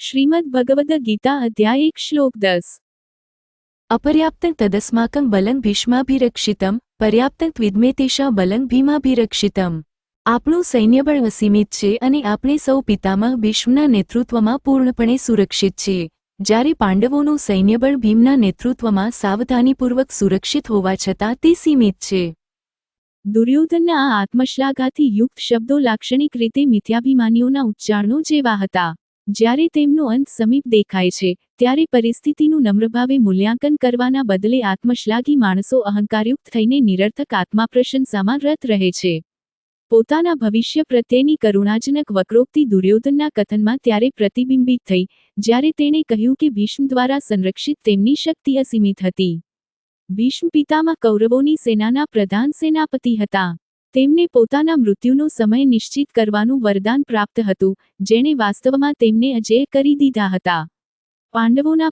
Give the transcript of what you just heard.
શ્રીમદ ભગવદ ગીતા અધ્યાય એક શ્લોક દસ અપર્યાપ્ત તદસ્માકં બલન ભીષ્માભિરક્ષિતમ પર્યાપ્તં ત્વિદ્મેતિશા બલન ભીમાભિરક્ષિતમ આપણું સૈન્યબળ અસીમિત છે અને આપણે સૌ પિતામહ ભીષ્મના નેતૃત્વમાં પૂર્ણપણે સુરક્ષિત છીએ જ્યારે પાંડવોનું સૈન્યબળ ભીમના નેતૃત્વમાં સાવધાનીપૂર્વક સુરક્ષિત હોવા છતાં તે સીમિત છે દુર્યોધનના આ આત્મશ્લાઘાથી યુક્ત શબ્દો લાક્ષણિક રીતે મિથ્યાભિમાનીઓના ઉચ્ચારણો જેવા હતા જ્યારે તેમનો અંત સમીપ દેખાય છે, ત્યારે પરિસ્થિતિનું નમ્રભાવે મૂલ્યાંકન કરવાના બદલે આત્મશ્લાઘી માણસો અહંકારયુક્ત થઈને નિરર્થક આત્માપ્રશંસામાં રત રહે છે. પોતાના ભવિષ્ય પ્રત્યેની કરુણાજનક વક્રોક્તિ દુર્યોધનના કથનમાં ત્યારે પ્રતિબિંબિત થઈ, જ્યારે તેણે કહ્યું કે ભીષ્મ દ્વારા સંરક્ષિત તેમની શક્તિ અસીમિત હતી. ભીષ્મ પિતામાં કૌરવોની સેનાના પ્રધાન સેનાપતિ હતા. તેમને પોતાના મૃત્યુનો સમય નિશ્ચિત કરવાનું વરદાન પ્રાપ્ત હતું, જેણે વાસ્તવમાં તેમને અજેય કરી દીધા હતા. પાંડવોના